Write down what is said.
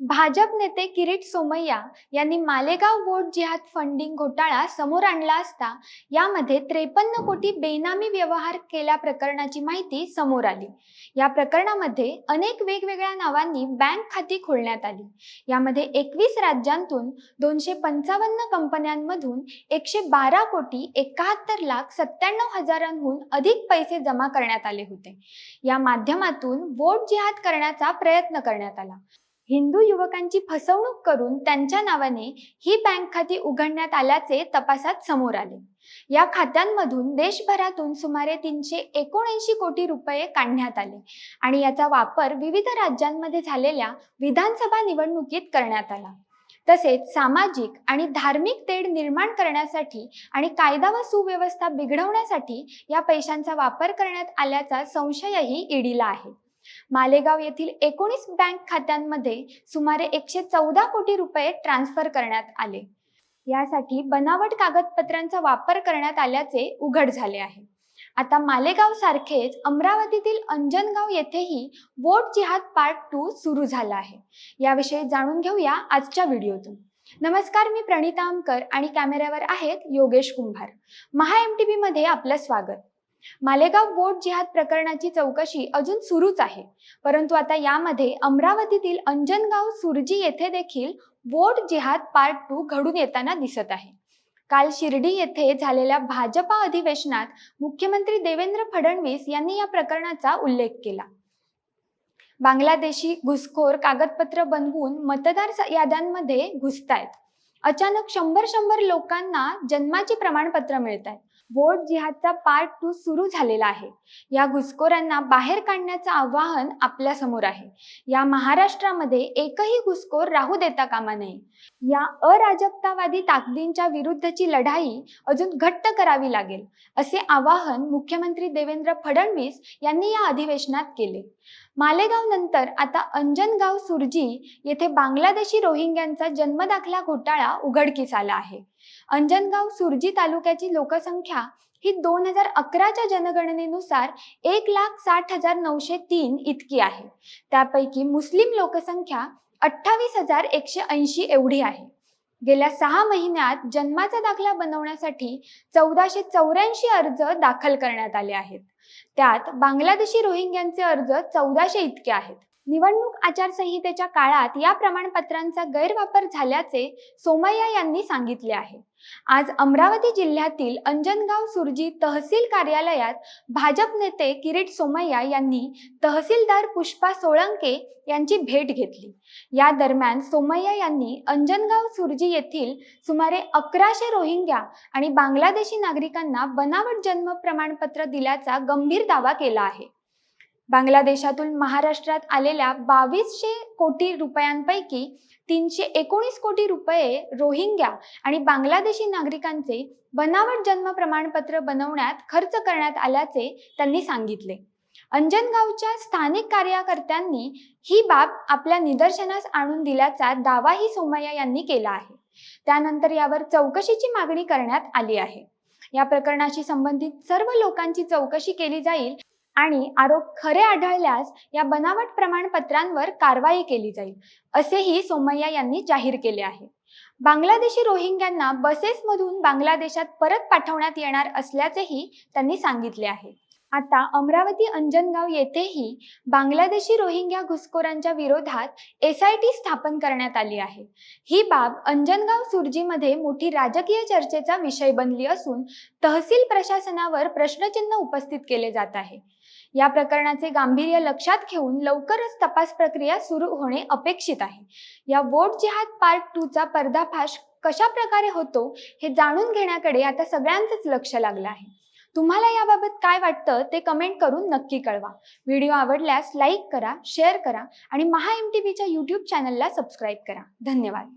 भाजप नेते किरीट सोमय्या यांनी मालेगाव वोट जिहाद फंडिंग घोटाळा समोर आणला असता यामध्ये त्रेपन्न कोटी बेनामी व्यवहार केल्या प्रकरणाची माहिती समोर आली. या प्रकरणामध्ये अनेक वेगवेगळ्या नावांनी बँक खाती खोलण्यात आली. यामध्ये एकवीस राज्यांतून दोनशे पंचावन्न कंपन्यांमधून एकशे बारा कोटी एकाहत्तर लाख सत्त्याण्णव हजारांहून अधिक पैसे जमा करण्यात आले होते. या माध्यमातून वोट जिहाद करण्याचा प्रयत्न करण्यात आला. हिंदू युवकांची फसवणूक करून त्यांच्या नावाने ही बँक खाती उघडण्यात आल्याचे तपासात समोर आले. या खात्यांमधून देशभरातून सुमारे तीनशे एकोणऐंशी कोटी रुपये काढण्यात आले आणि याचा वापर विविध राज्यांमध्ये झालेल्या विधानसभा निवडणुकीत करण्यात आला. तसेच सामाजिक आणि धार्मिक तेढ निर्माण करण्यासाठी आणि कायदा व सुव्यवस्था बिघडवण्यासाठी या पैशांचा वापर करण्यात आल्याचा संशयही ईडीला आहे. मालेगाव येथील एकोणीस बँक खात्यांमध्ये सुमारे एकशे चौदा कोटी रुपये ट्रान्स्फर करण्यात आले. यासाठी बनावट कागदपत्रांचा वापर करण्यात आल्याचे उघड झाले आहे. आता मालेगाव सारखेच अमरावतीतील अंजनगाव येथेही वोट जिहाद पार्ट टू सुरू झाला आहे. याविषयी जाणून घेऊया आजच्या व्हिडिओतून. नमस्कार मी प्रणिता आमकर आणि कॅमेऱ्यावर आहेत योगेश कुंभार. महा एम टी मध्ये आपलं स्वागत. मालेगाव बोट जिहाद प्रकरणाची चौकशी अजून सुरूच आहे. परंतु आता यामध्ये अमरावतीतील अंजनगाव सुरजी येथे देखील बोट जिहाद पार्ट टू घडून येताना दिसत आहे. काल शिर्डी येथे झालेल्या भाजपा अधिवेशनात मुख्यमंत्री देवेंद्र फडणवीस यांनी या प्रकरणाचा उल्लेख केला. बांगलादेशी घुसखोर कागदपत्र बनवून मतदार याद्यांमध्ये घुसतायत. अचानक शंभर शंभर लोकांना जन्माची प्रमाणपत्र मिळत आहेत वोट जिहादचा पार्ट टू सुरू झालेला आहे. या घुसखोरांना बाहेर काढण्याचं आव्हान आपल्यासमोर आहे. या महाराष्ट्रामध्ये एकही घुसखोर राहू देता कामा नये. या अराजकतावादी ताकदींच्या विरुद्धची लढाई अजून घट्ट करावी लागेल असे आवाहन मुख्यमंत्री देवेंद्र फडणवीस यांनी या अधिवेशनात केले. मालेगाव नंतर आता अंजनगाव सुरजी येथे बांगलादेशी रोहिंग्यांचा जन्मदाखला घोटाळा उघडकीस आला आहे. अंजनगाव सुरजी तालुक्याची लोकसंख्या ही दोन हजार अकराच्या जनगणनेनुसार एक लाख साठ हजार नऊशे तीन इतकी आहे. त्यापैकी मुस्लिम लोकसंख्या अठ्ठावीस हजार एकशे ऐंशी एवढी आहे. गेल्या सहा महिन्यात जन्माचा दाखला बनवण्यासाठी चौदाशे चौऱ्याऐंशी अर्ज दाखल करण्यात आले आहेत. त्यात बांगलादेशी रोहिंग्यांचे अर्ज चौदाशे इतके आहेत. निवडणूक आचारसंहितेच्या काळात या प्रमाणपत्रांचा गैरवापर झाल्याचे सोमय्या यांनी सांगितले आहे. आज अमरावती जिल्ह्यातील अंजनगाव सुरजी तहसील कार्यालयात भाजप नेते किरीट सोमय्या यांनी तहसीलदार पुष्पा सोळंके यांची भेट घेतली. या दरम्यान सोमय्या यांनी अंजनगाव सुरजी येथील सुमारे अकराशे रोहिंग्या आणि बांगलादेशी नागरिकांना बनावट जन्म प्रमाणपत्र दिल्याचा गंभीर दावा केला आहे. बांगलादेशातून महाराष्ट्रात आलेल्या बावीसशे कोटी रुपयांपैकी तीनशे एकोणीस कोटी रुपये रोहिंग्या आणि बांगलादेशी नागरिकांचे बनावट जन्म प्रमाणपत्र बनवण्यात खर्च करण्यात आल्याचे त्यांनी सांगितले. अंजनगावच्या स्थानिक कार्यकर्त्यांनी ही बाब आपल्या निदर्शनास आणून दिल्याचा दावाही सोमय्या यांनी केला आहे. त्यानंतर यावर चौकशीची मागणी करण्यात आली आहे. या प्रकरणाशी संबंधित सर्व लोकांची चौकशी केली जाईल. आणि आरोप खरे आढळल्यास या बनावट प्रमाणपत्रांवर कारवाई केली जाईल असेही सोमय्या यांनी जाहीर केले आहे. बांगलादेशी रोहिंग्यांना बसेसमधून बांगलादेशात परत पाठवण्यात येणार असल्याचेही त्यांनी सांगितले आहे. आता अमरावती अंजनगाव येथेही बांगलादेशी रोहिंग्या घुसखोरांच्या विरोधात एस आय टी स्थापन करण्यात आली आहे. ही बाब अंजनगाव सुरजीमध्ये मोठी राजकीय चर्चेचा विषय बनली असून तहसील प्रशासनावर प्रश्नचिन्ह उपस्थित केले जात आहे. या प्रकरणाचे गांभीर्य लक्षात घेऊन लवकरच तपास प्रक्रिया सुरू होणे अपेक्षित आहे. या वोट जिहाद पार्ट टू चा पर्दाफाश कशा प्रकारे होतो हे जाणून घेण्याकडे आता सगळ्यांचंच लक्ष लागलं आहे. तुम्हाला याबाबत काय वाटतं ते कमेंट करून नक्की कळवा. व्हिडिओ आवडल्यास लाईक करा शेअर करा आणि महा एम टी व्हीच्या यूट्यूब चॅनलला सबस्क्राईब करा. धन्यवाद.